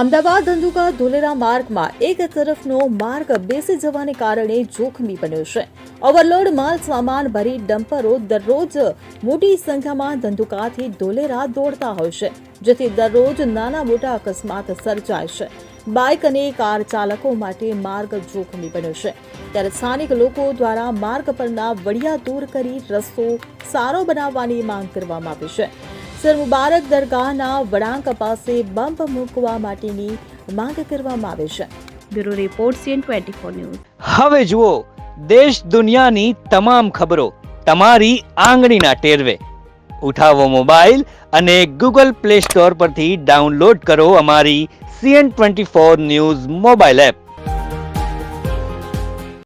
અમદાવાદ ધંધુકા ધોલેરા માર્ગમાં એક તરફનો માર્ગ બેસી જવાને કારણે જોખમી બન્યો છે. ઓવરલોડ માલ સામાન ભરી ડમ્પરો દરરોજ મોટી સંખ્યામાં ધંધુકાથી ધોલેરા દોડતા હોય છે, જેથી દરરોજ નાના મોટા અકસ્માત સર્જાય છે. બાઇક અને કાર ચાલકો માટે માર્ગ જોખમી બન્યો છે. ત્યારે સ્થાનિક લોકો દ્વારા માર્ગ પરના વડિયા દૂર કરી રસ્તો સારો બનાવવાની માંગ કરવામાં આવી છે. સર મુબારક દરગાહના વળાંક પાસે બમ્પ મૂકવા માટેની માંગ કરવામાં આવે છે. Bureau report CN twenty four news. હવે જુઓ દેશ દુનિયાની તમામ ખબરો તમારી આંગળીના ટેરવે. ઉઠાવો મોબાઈલ અને ગૂગલ પ્લે સ્ટોર પરથી ડાઉનલોડ કરો અમારી CN twenty four news mobile app.